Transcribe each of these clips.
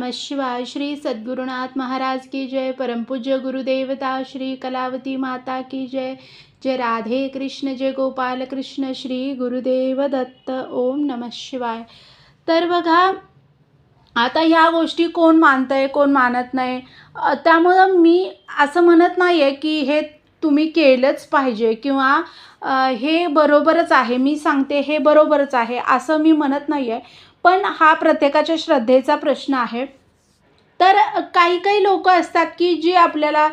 नमः शिवाय श्री सद्गुरुनाथ महाराज की जय परमपूज्य गुरुदेवता श्री कलावती माता की जय। जय राधे कृष्ण जय गोपाल कृष्ण श्री गुरुदेव दत्त ओम नमः शिवाय। तर बघा आता ह्या गोष्टी कोण मानतं आहे कोण मानत नाही? त्यामुळं मी असं म्हणत नाही आहे की हे तुम्ही केलंच पाहिजे किंवा हे बरोबरच आहे मी सांगते हे बरोबरच आहे असं मी म्हणत नाही आहे पण हा प्रत्येकाच्या श्रद्धेचा प्रश्न आहे. तर काही काही लोक असतात की जी आपल्याला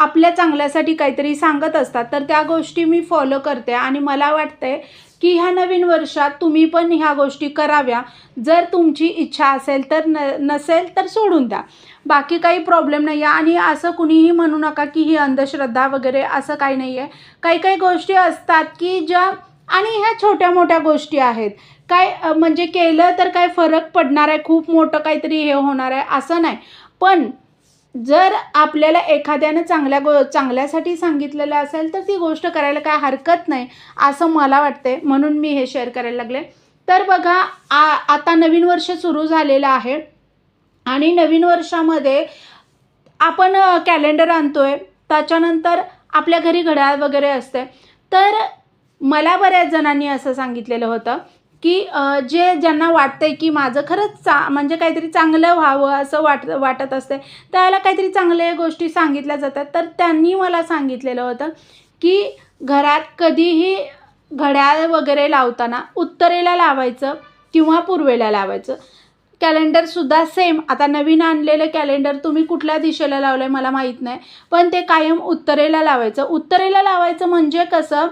आपल्या चांगल्यासाठी काहीतरी सांगत असतात. तर त्या गोष्टी मी फॉलो करते आणि मला वाटतंय की ह्या नवीन वर्षात तुम्ही पण ह्या गोष्टी कराव्या. जर तुमची इच्छा असेल तर न नसेल तर सोडून द्या. बाकी काही प्रॉब्लेम नाही आहे आणि असं कुणीही म्हणू नका की ही अंधश्रद्धा वगैरे असं काही नाही आहे काही काही गोष्टी असतात की ज्या आणि ह्या छोट्या मोठ्या गोष्टी आहेत. काय म्हणजे केलं तर काय फरक पडणार आहे खूप मोठं काहीतरी हे होणार आहे असं नाही. पण जर आपल्याला एखाद्यानं चांगल्या गो चांगल्यासाठी सांगितलेलं असेल तर ती गोष्ट करायला काय हरकत नाही असं मला वाटते म्हणून मी हे शेअर करायला लागले. तर बघा आ आता नवीन वर्ष सुरू झालेलं आहे. आणि नवीन वर्षामध्ये आपण कॅलेंडर आणतो आहे त्याच्यानंतर आपल्या घरी घड्याळ वगैरे असते तर मला बऱ्याच जणांनी असं सांगितलेलं होतं की जे ज्यांना वाटतंय की माझं खरंच चा म्हणजे काहीतरी चांगलं व्हावं असं वाट वाटत असते त्याला काहीतरी चांगल्या गोष्टी सांगितल्या जातात. तर त्यांनी मला सांगितलेलं होतं की घरात कधीही घड्याळ वगैरे लावताना उत्तरेला लावायचं किंवा पूर्वेला लावायचं. कॅलेंडरसुद्धा सेम आता नवीन आणलेलं कॅलेंडर तुम्ही कुठल्या दिशेला लावलं आहे मला माहीत नाही. पण ते कायम उत्तरेला लावायचं. उत्तरेला लावायचं म्हणजे कसं?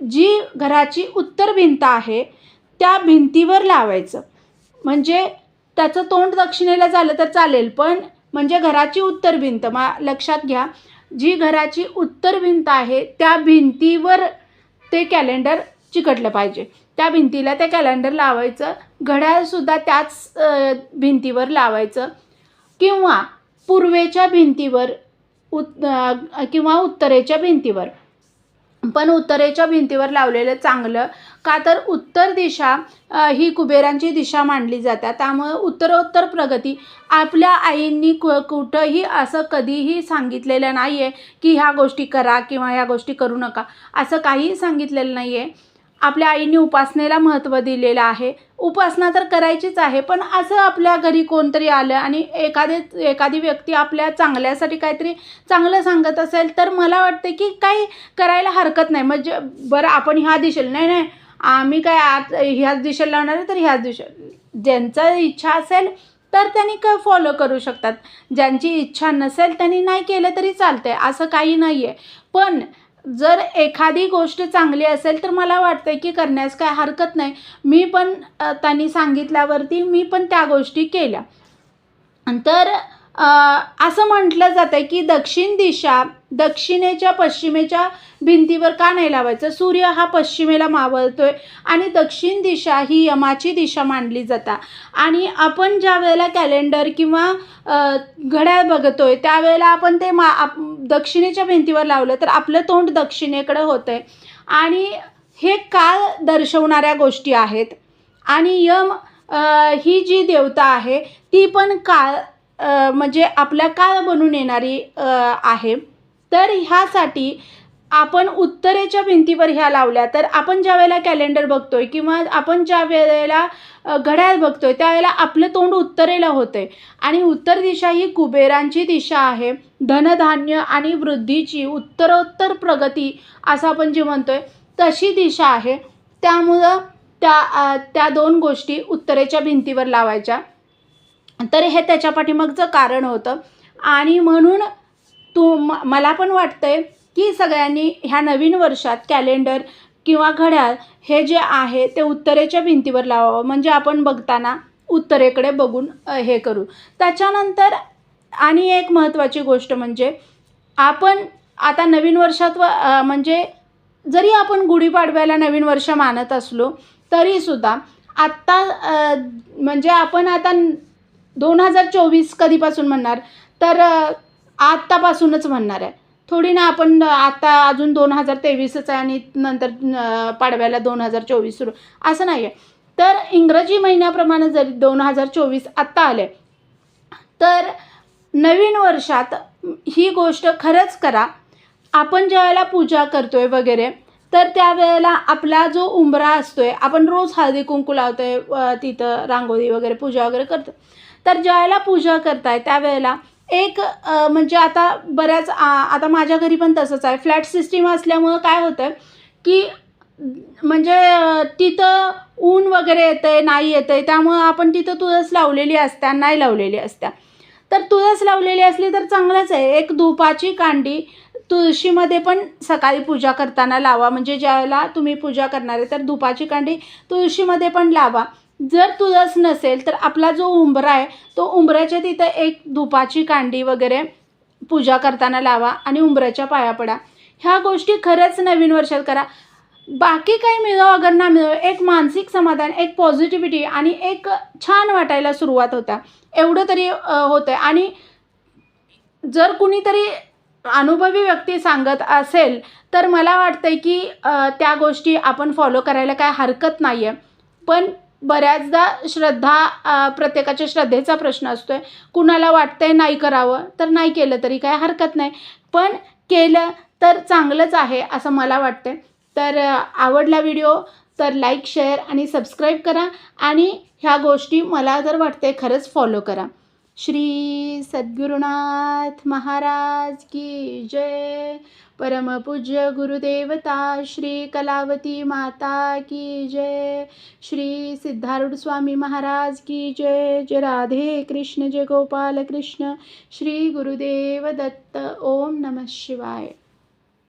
जी घराची उत्तर भिंत आहे त्या भिंतीवर लावायचं. म्हणजे त्याचं तोंड दक्षिणेला झालं तर चालेल पण म्हणजे घराची उत्तर भिंत मा लक्षात घ्या जी घराची उत्तर भिंत आहे त्या भिंतीवर ते कॅलेंडर चिकटलं पाहिजे. त्या भिंतीला ते कॅलेंडर लावायचं घड्याळसुद्धा त्याच भिंतीवर लावायचं. किंवा पूर्वेच्या भिंतीवर उत् किंवा उत्तरेच्या भिंतीवर. पण उत्तरेच्या भिंतीवर लावलेलं चांगलं का तर उत्तर दिशा ही कुबेरांची दिशा मानली जाते त्यामुळं उत्तरोत्तर प्रगती आपल्या आईंनी कु कुठंही असं कधीही सांगितलेलं नाही आहे की ह्या गोष्टी करा किंवा ह्या गोष्टी करू नका. असं काहीही सांगितलेलं नाही आहे आपल्या आईंनी उपासनेला महत्त्व दिलेलं आहे. उपासना तर करायचीच आहे पण असं आपल्या घरी कोणतरी आलं आणि एखादे एखादी व्यक्ती आपल्या चांगल्यासाठी काहीतरी चांगलं सांगत असेल तर मला वाटतं की काही करायला हरकत नाही. म्हणजे बरं आपण ह्या दिशेला नाही नाही आम्ही काय आत ह्याच दिशेला लावणार आहे तर ह्याच दिशे ज्यांचा इच्छा असेल तर त्यांनी क फॉलो करू शकतात. ज्यांची इच्छा नसेल त्यांनी नाही केलं तरी चालतंय. असं काही नाही आहे पण जर एखादी गोष्ट चांगली असेल तर मला वाटतं की करण्यास काय हरकत नाही. मी पण त्यांनी सांगितल्यावरती मी पण त्या गोष्टी केल्या. तर असं म्हटलं जातं की दक्षिण दिशा दक्षिणेच्या पश्चिमेच्या भिंतीवर का नाही लावायचं? सूर्य हा पश्चिमेला मावळतोय आणि दक्षिण दिशा ही यमाची दिशा मानली जाता. आणि आपण ज्या वेळेला कॅलेंडर किंवा घड्याळ घड्याळ बघतोय त्यावेळेला आपण ते मा आप दक्षिणेच्या भिंतीवर लावलं तर आपलं तोंड दक्षिणेकडं होतं आहे आणि हे काळ दर्शवणाऱ्या गोष्टी आहेत. आणि यम ही जी देवता आहे ती पण काळ म्हणजे आपल्या काळ बनून येणारी आहे. तर ह्यासाठी आपण उत्तरेच्या भिंतीवर ह्या लावल्या. तर आपण ज्या वेळेला कॅलेंडर बघतोय किंवा आपण ज्या वेळेला घड्याळ घड्याळ बघतोय त्यावेळेला आपलं तोंड उत्तरेला होतं आहे आणि उत्तर दिशा ही कुबेरांची दिशा आहे. धनधान्य आणि वृद्धीची उत्तरोत्तर प्रगती असं आपण जे म्हणतोय तशी दिशा आहे. त्यामुळं त्या त्या दोन गोष्टी उत्तरेच्या भिंतीवर लावायच्या. तर हे त्याच्या पाठीमागचं कारण होतं. आणि म्हणून तू म मला पण वाटतंय की सगळ्यांनी ह्या नवीन वर्षात कॅलेंडर किंवा घड्याळ हे जे आहे ते उत्तरेच्या भिंतीवर लावावं. म्हणजे आपण बघताना उत्तरेकडे बघून हे करू. त्याच्यानंतर आणि एक महत्त्वाची गोष्ट म्हणजे आपण आता नवीन वर्षात व म्हणजे जरी आपण गुढीपाडव्याला नवीन वर्ष मानत असलो तरीसुद्धा आत्ता म्हणजे आपण आता दोन हजार चोवीस कधीपासून म्हणणार? तर आत्तापासूनच म्हणणार आहे. थोडी ना आपण आता अजून दोन हजार तेवीसच आहे आणि नंतर पाडव्याला दोन हजार चोवीस सुरू. असं नाही आहे तर इंग्रजी महिन्याप्रमाणे जरी दोन हजार चोवीस आत्ता आले तर नवीन वर्षात ही गोष्ट खरंच करा. आपण ज्यावेळेला पूजा पूजा करतोय वगैरे तर त्यावेळेला आपला जो उंबरा असतोय आपण रोज हळदी कुंकू लावतोय तिथं रांगोळी वगैरे पूजा वगैरे करतो तर ज्यावेळेला पूजा करताय त्यावेळेला एक म्हणजे आता बऱ्याच आ, आता माझ्या घरी पण तसंच आहे. फ्लॅट सिस्टीम असल्यामुळं काय होतं की म्हणजे तिथं ऊन वगैरे येतं आहे नाही येतं आहे त्यामुळं आपण तिथं तुळस लावलेली असत्या नाही लावलेली असत्या. तर तुळस लावलेली असली तर चांगलंच आहे. एक धुपाची कांडी तुळशीमध्ये पण सकाळी पूजा करताना लावा. म्हणजे ज्यावेळेला तुम्ही पूजा करणार आहे तर धुपाची कांडी तुळशीमध्ये पण लावा. जर तुळस नसेल तर आपला जो उंबरा आहे तो उंबऱ्याच्या तिथं एक धुपाची कांडी वगैरे पूजा करताना लावा आणि उंबऱ्याच्या पाया पडा. ह्या गोष्टी खरंच नवीन वर्षात करा. बाकी काही मिळो अगर ना मिळो एक मानसिक समाधान एक पॉझिटिव्हिटी आणि एक छान वाटायला सुरुवात होता. एवढं तरी होतं आहे आणि जर कुणीतरी अनुभवी व्यक्ती सांगत असेल तर मला वाटतं की त्या गोष्टी आपण फॉलो करायला काय हरकत नाही आहे पण बऱ्याचदा श्रद्धा प्रत्येकाच्या श्रद्धेचा प्रश्न असतो आहे कुणाला वाटतं आहे नाही करावं तर नाही केलं तरी काय हरकत नाही. पण केलं तर चांगलंच आहे असं मला वाटतं तर आवडला व्हिडिओ तर लाईक शेअर आणि सबस्क्राईब करा. आणि ह्या गोष्टी मला तर वाटते खरंच फॉलो करा. श्री सद्गुरुनाथ महाराज की जय। परमपूज्य गुरुदेवता श्री कलावती माता की जय। श्री सिद्धारूढ स्वामी महाराज की जय। जय राधे कृष्ण जय गोपाल कृष्ण। श्री गुरुदेव दत्त ओम नमः शिवाय।